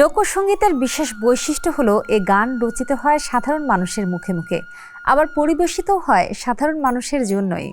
লোকসঙ্গীতের বিশেষ বৈশিষ্ট্য হলো এ গান রচিত হয় সাধারণ মানুষের মুখে মুখে, আবার পরিবেশিতও হয় সাধারণ মানুষের জন্যই।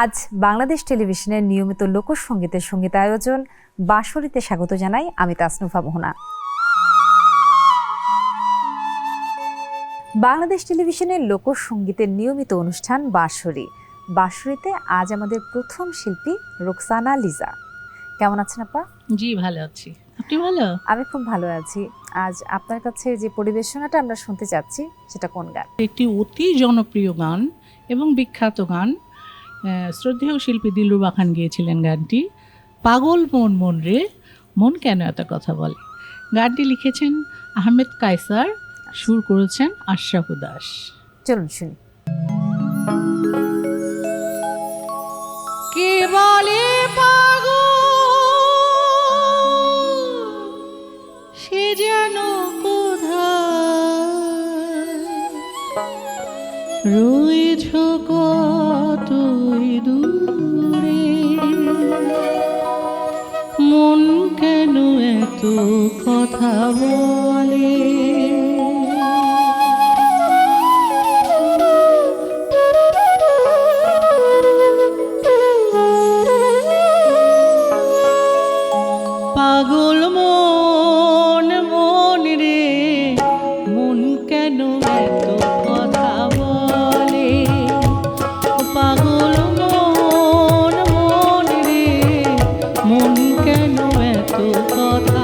আজ বাংলাদেশ টেলিভিশনের নিয়মিত লোকসঙ্গীতের সংগীত আয়োজন বাঁশরীতে স্বাগত জানাই আমি তাসনুফা মোহনা। বাংলাদেশ টেলিভিশনের লোকসঙ্গীতের নিয়মিত অনুষ্ঠান বাঁশরী। বাঁশরীতে আজ আমাদের প্রথম শিল্পী রোকসানা লিজা। কেমন আছেন আপা? জি, ভালো আছি। আপনি ভালো? আমি খুব ভালো আছি। আজ আপনার কাছে যে পরিবেশনাটা আমরা শুনতে চাচ্ছি সেটা কোন গান? একটি অতি জনপ্রিয় গান এবং বিখ্যাত গান শ্রদ্ধেয় শিল্পী দিলরুবা খান গিয়েছিলেন গানটি। পাগল মন মন রে মন কেন এত কথা বলে? গানটি লিখেছেন আহমেদ কায়সার সুর করেছেন আশরাফ দাস। চলুন শুনি। কে বলে রয়েছ কতই দূরে। মন কেন এত কথা বলে? মন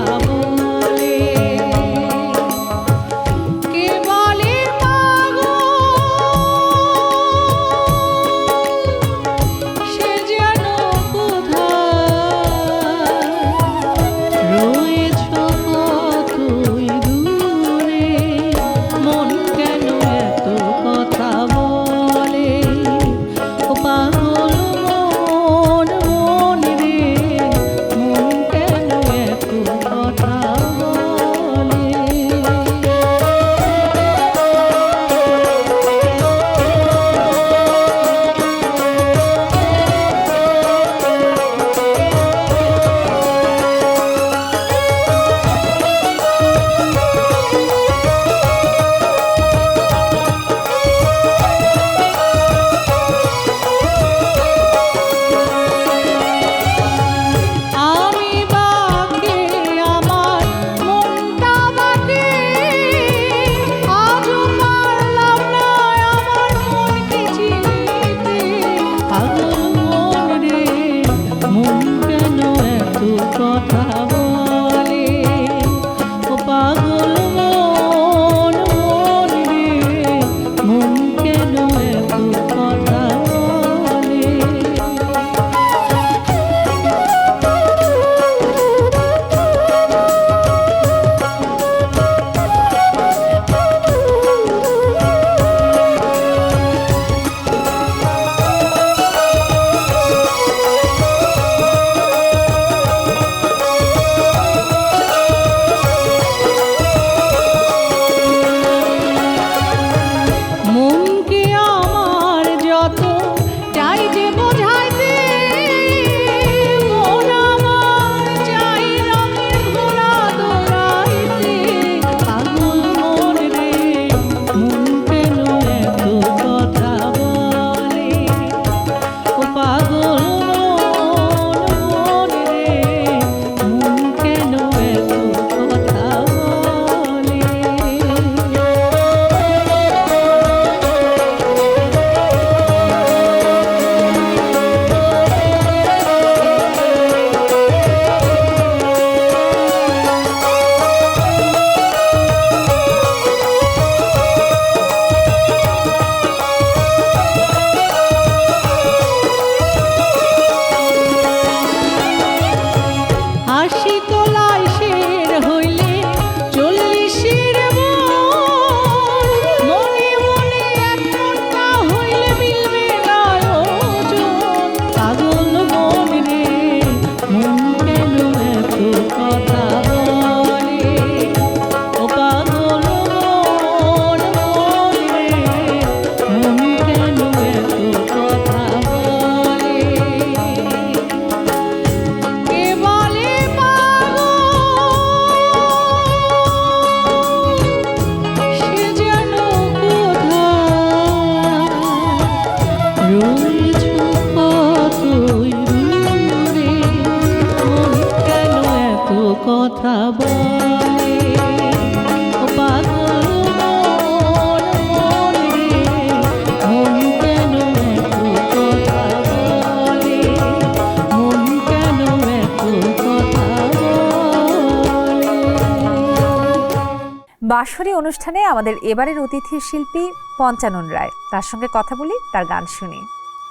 বাঁশরি অনুষ্ঠানে আমাদের এবারের অতিথি শিল্পী পঞ্চানন রায়। তার সঙ্গে কথা বলি তার গান শুনি।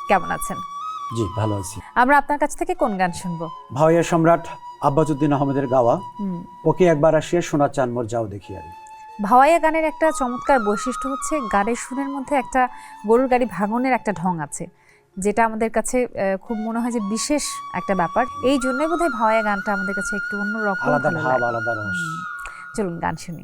কেমন আছেন? জি ভালো আছি। আমরা আপনার কাছ থেকে কোন গান শুনব? ভাওয়াইয়া সম্রাট আব্বাসুদ্দিন আহমেদের গাওয়া। হুম। ওকে একবার আসিয়া শোনা চান মোর যাও দেখি আর। ভাওয়াইয়া গানের একটা চমৎকার বৈশিষ্ট্য হচ্ছে গানের সুরের মধ্যে একটা গরুর গাড়ি ভাঙনের একটা ঢং আছে যেটা আমাদের কাছে খুব মনে হয় যে বিশেষ একটা ব্যাপার। এই জন্যই বোধহয় ভাওয়াইয়া গানটা আমাদের কাছে একটু অন্যরকম আলাদা ভাব আলাদা রস। চলুন গান শুনি।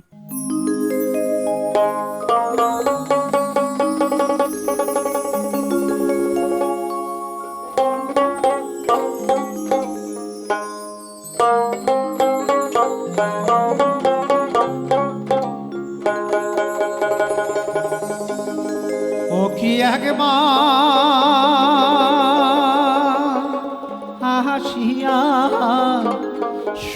কি একবার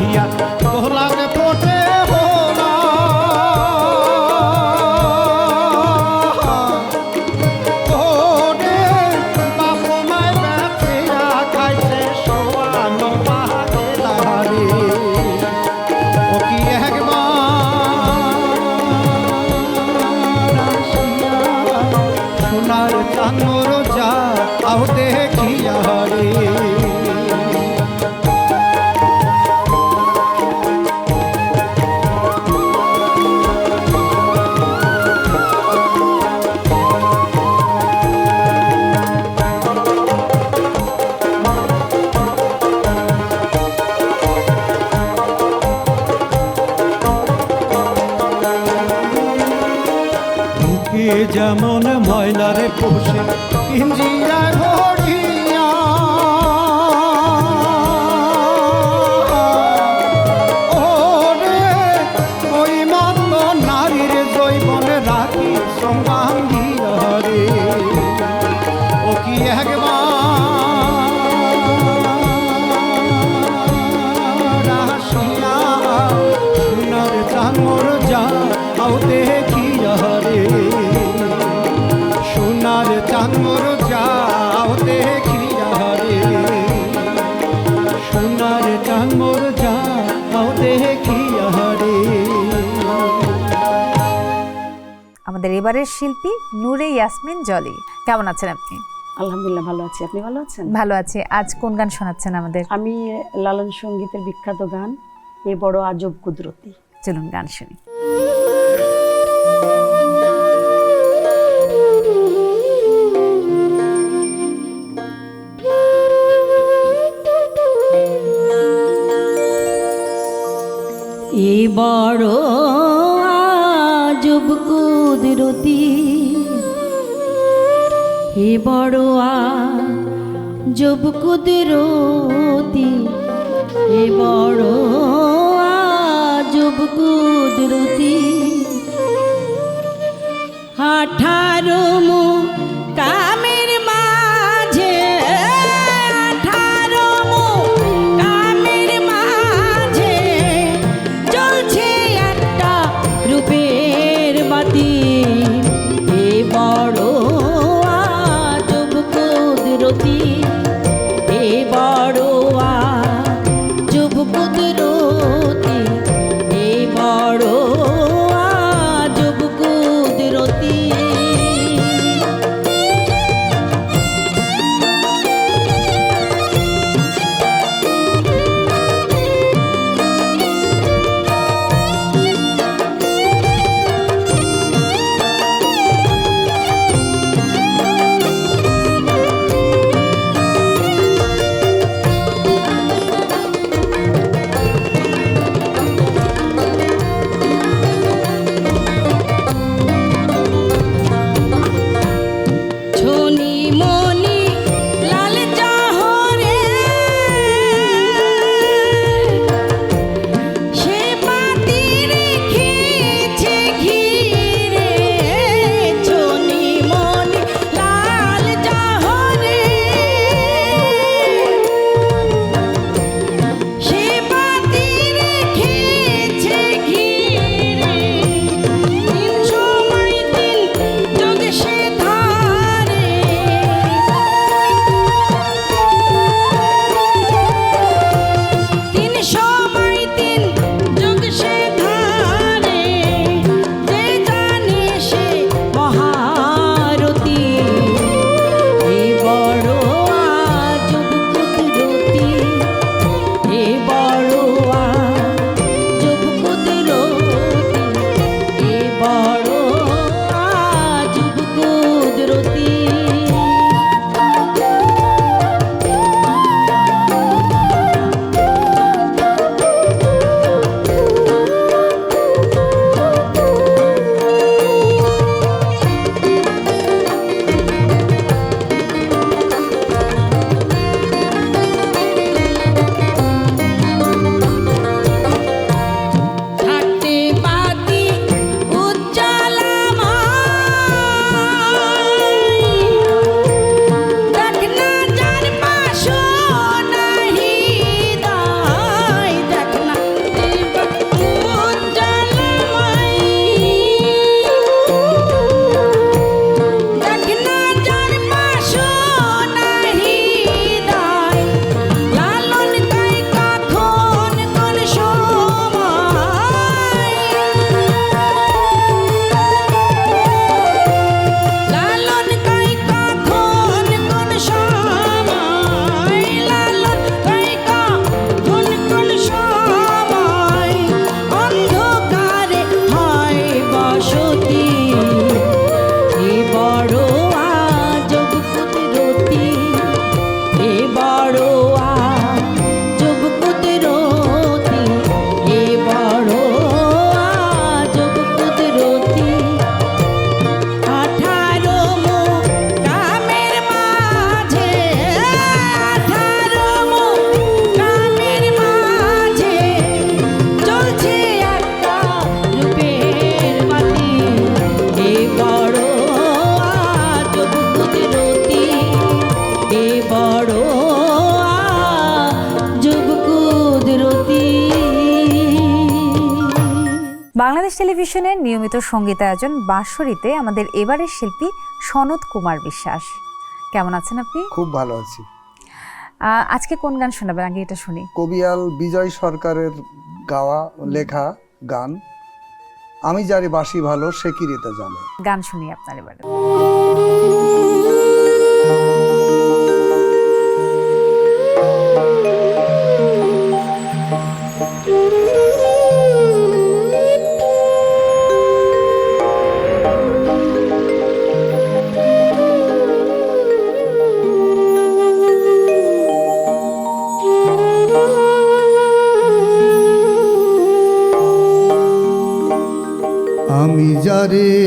Yeah. দেখিয়া রে সোনার দেখিয়া রে আমাদের এবারের শিল্পী নূরে ইয়াসমিন জলি। কেমন আছেন আপনি? আলহামদুলিল্লাহ ভালো আছি। আপনি ভালো আছেন? ভালো আছে। আজ কোন গান শোনাচ্ছেন আমাদের? আমি লালন সঙ্গীতের বিখ্যাত গান এ বড় আজব কুদরতি। চলুন গান শুনি। এ বড় আজব কুদরতি। এ বড় আজব কুদরতি। সঙ্গীতায়োজন বাঁশরিতে আমাদের এবারের শিল্পী সনদ কুমার বিশ্বাস। কেমন আছেন আপনি? খুব ভালো আছি। আজকে কোন গান শোনাবেন? আগে এটা শুনি। কবিয়াল বিজয় সরকারের গাওয়া লেখা গান আমি জানি বাসি ভালো সে কি জানে? গান শুনি আপনার এবারে। করে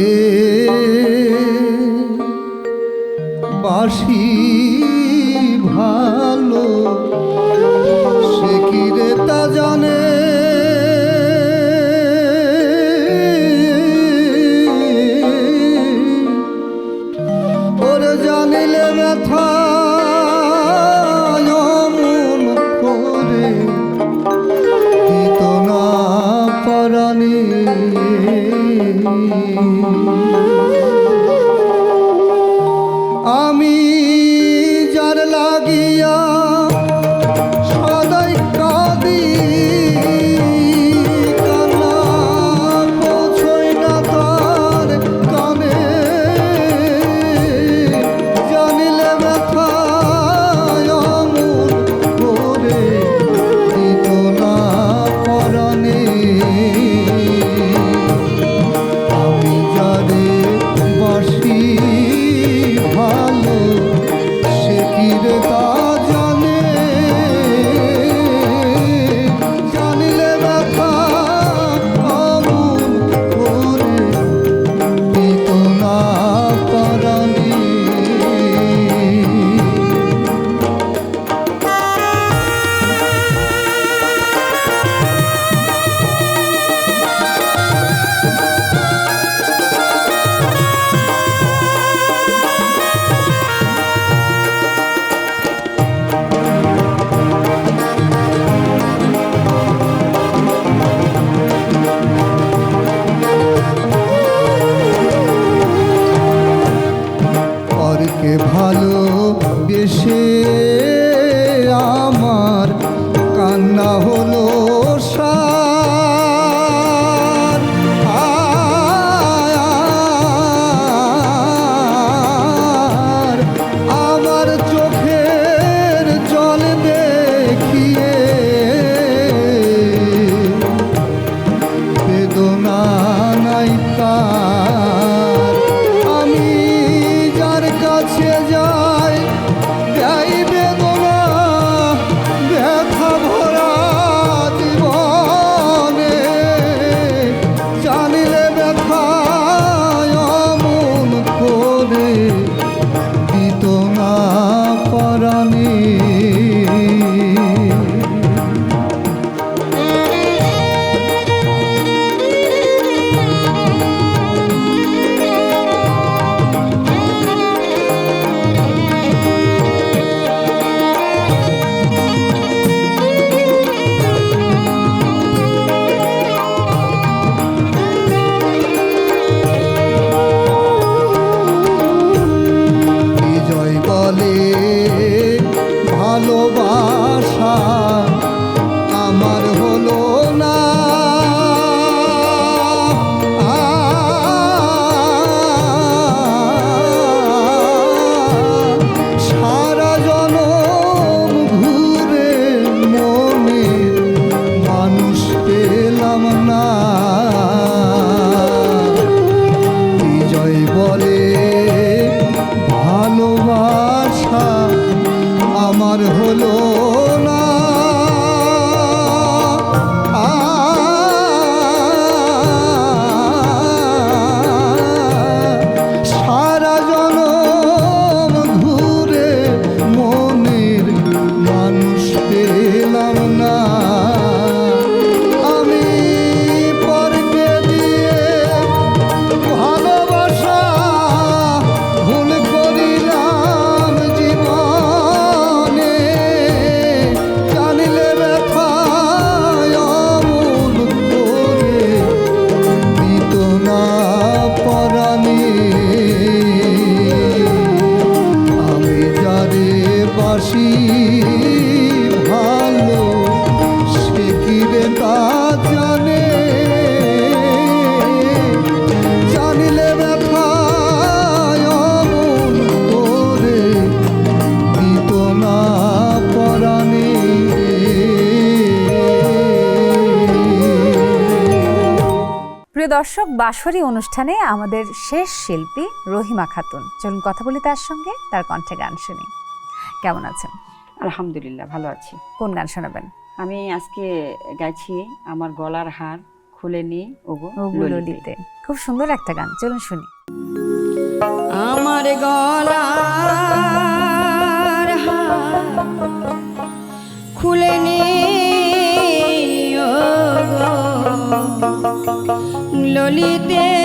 বাঁশরি অনুষ্ঠানে আমাদের শেষ শিল্পী রহিমা খাতুন। চলুন কথা বলি তার সঙ্গে তার কণ্ঠে গান শুনি। কেমন আছেন? আলহামদুলিল্লাহ ভালো আছি। কোন গান শোনাবেন? আমি আজকে গাইছি আমার গলার হার খুলে নি ওগো ললিতে। খুব সুন্দর একটা গান চলুন শুনি। আমার গলা ললিতে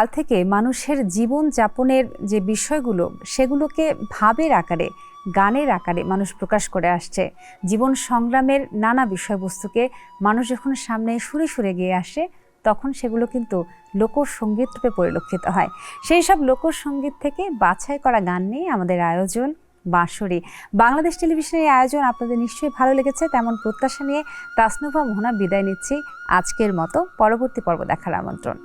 কাল থেকে মানুষের জীবন যাপনের যে বিষয়গুলো, সেগুলোকে ভাবের আকারে, গানের আকারে মানুষ প্রকাশ করে আসছে। জীবন সংগ্রামের নানা বিষয়বস্তুকে মানুষ যখন সামনে সুরে সুরে গিয়ে আসে, তখন সেগুলো কিন্তু লোকসঙ্গীত রূপে পরিলক্ষিত হয়। সেই সব লোকসঙ্গীত থেকে বাছাই করা গান নিয়ে আমাদের আয়োজন বাঁশরি। বাংলাদেশ টেলিভিশনের আয়োজন আপনাদের নিশ্চয়ই ভালো লেগেছে। তেমন প্রত্যাশা নিয়ে তাসনুভা মোহনা বিদায় নিচ্ছি। আজকের মতো পরবর্তী পর্ব দেখার আমন্ত্রণ।